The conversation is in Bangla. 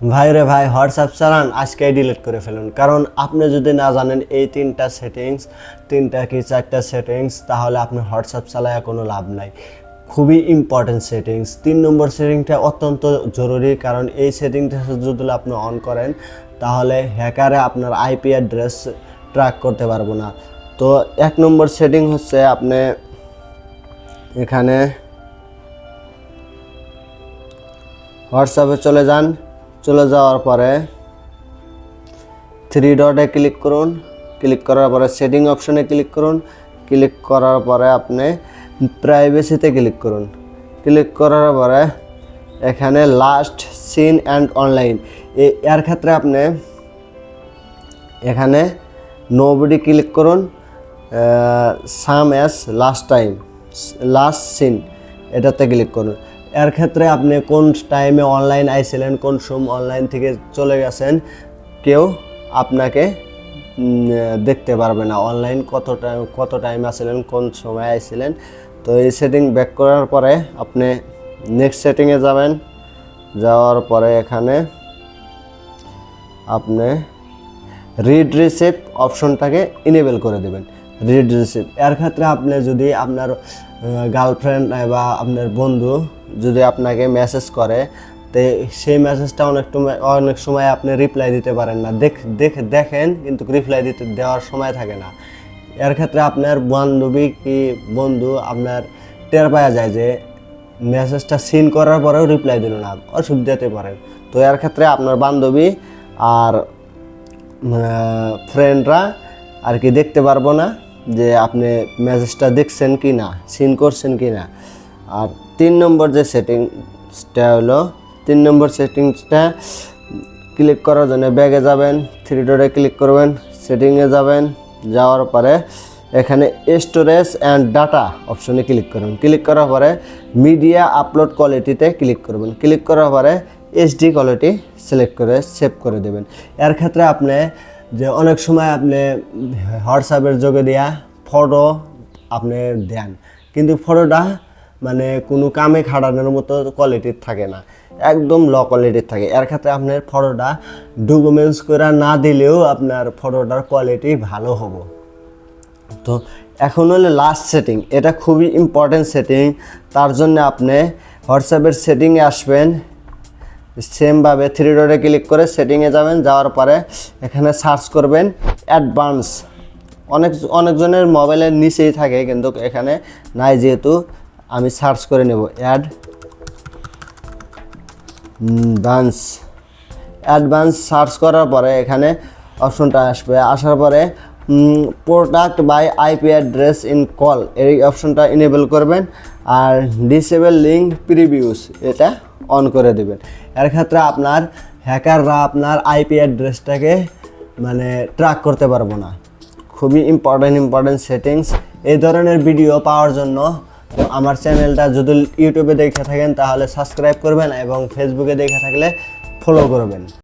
ভাই রে ভাই, হোয়াটসঅ্যাপ চালান, আজকেই ডিলিট করে ফেলুন। কারণ আপনি যদি না জানেন এই তিনটা সেটিংস তিনটা কি চারটা সেটিংস তাহলে আপনি হোয়াটসঅ্যাপ চালায় কোনো লাভ নাই। খুবই ইম্পর্টেন্ট সেটিংস তিন নম্বর সেটিংটা অত্যন্ত জরুরি, কারণ এই সেটিংটা যদি আপনি অন করেন, তাহলে হ্যাকারে আপনার আইপি অ্যাড্রেস ট্র্যাক করতে পারব না। তো এক নম্বর সেটিং হচ্ছে আপনি এখানে হোয়াটসঅ্যাপে চলে যান। চলে যাওয়ার পরে থ্রি ডটে ক্লিক করুন। ক্লিক করার পরে সেটিং অপশনে ক্লিক করুন। ক্লিক করার পরে আপনি প্রাইভেসিতে ক্লিক করুন। ক্লিক করার পরে এখানে লাস্ট সিন অ্যান্ড অনলাইন এর ক্ষেত্রে আপনি এখানে নোবডি ক্লিক করুন। Same as last time last seen এটাতে ক্লিক করুন। এর ক্ষেত্রে আপনি কোন টাইমে অনলাইন আইছিলেন, কোন সময় অনলাইন থেকে চলে গেছেন, কেউ আপনাকে দেখতে পারবে না। অনলাইন কত টাইম কত টাইম আসছিলেন কোন সময় আইছিলেন? তো এই সেটিং ব্যাক করার পরে আপনি নেক্সট সেটিংয়ে যাবেন। যাওয়ার পরে এখানে আপনি রিড রিসিপ অপশনটাকে ইনেবল করে দেবেন। রিড রিসিপ এর ক্ষেত্রে আপনি যদি আপনার গার্লফ্রেন্ড বা আপনার বন্ধু যদি আপনাকে মেসেজ করে, তো সেই মেসেজটা অনেক অনেক সময় আপনি রিপ্লাই দিতে পারেন না। দেখ দেখ, দেখেন, কিন্তু রিপ্লাই দিতে, দেওয়ার সময় থাকে না। এর ক্ষেত্রে আপনার বান্ধবী কি বন্ধু আপনার টের পাওয়া যায় যে মেসেজটা সিন করার পরেও রিপ্লাই দিল না অসুবিধা দিতে পারেন তো এর ক্ষেত্রে আপনার বান্ধবী আর ফ্রেন্ডরা আর কি দেখতে পারব না যে আপনি মেসেজটা দেখছেন কি না সিন করছেন কি না আর তিন নম্বর যে সেটিংসটা হলো, তিন নম্বর সেটিংসটা ক্লিক করার জন্য ব্যাগে যাবেন থ্রি ডটে ক্লিক করবেন সেটিংয়ে যাবেন, যাওয়ার পরে এখানে স্টোরেজ অ্যান্ড ডাটা অপশনে ক্লিক করবেন ক্লিক করার পরে মিডিয়া আপলোড কোয়ালিটিতে ক্লিক করবেন। ক্লিক করার পরে এইচডি কোয়ালিটি সিলেক্ট করে সেভ করে দেবেন। এর ক্ষেত্রে আপনি যে অনেক সময় আপনি হোয়াটসঅ্যাপের যোগে দেয়া ফটো আপনি দেন। কিন্তু ফটোটা মানে কোনো কামে খাটানোর মতো কোয়ালিটির থাকে না। একদম ল কোয়ালিটির থাকে। এর ক্ষেত্রে আপনার ফটোটা ডকুমেন্টস করে না দিলেও আপনার ফটোটার কোয়ালিটি ভালো হব। তো এখন হলো লাস্ট সেটিং এটা খুবই ইম্পর্টেন্ট সেটিং তার জন্য আপনি হোয়াটসঅ্যাপের সেটিংয়ে আসবেন। সেমভাবে থ্রি ডটে ক্লিক করে সেটিংয়ে যাবেন। যাওয়ার পরে এখানে সার্চ করবেন অ্যাডভান্স অনেক, অনেকজনের মোবাইলের নিচেই থাকে, কিন্তু এখানে নাই যেহেতু। আমি সার্চ করে নেব অ্যাড অ্যাডভান্স। অ্যাডভান্স সার্চ করার পরে এখানে অপশনটা আসবে। আসার পরে product by IP address in call এই অপশনটা ইনেবল করবেন আর ডিসেবল লিঙ্ক প্রিভিউস এটা অন করে দেবেন। এর ক্ষেত্রে আপনার হ্যাকাররা আপনার আইপি অ্যাড্রেসটাকে মানে ট্র্যাক করতে পারব না। খুবই ইম্পর্টেন্ট ইম্পর্টেন্ট সেটিংস এই ধরনের ভিডিও পাওয়ার জন্য আমার চ্যানেলটা যদি ইউটিউবে দেখে থাকেন, তাহলে সাবস্ক্রাইব করবেন এবং ফেসবুকে দেখে থাকলে ফলো করবেন।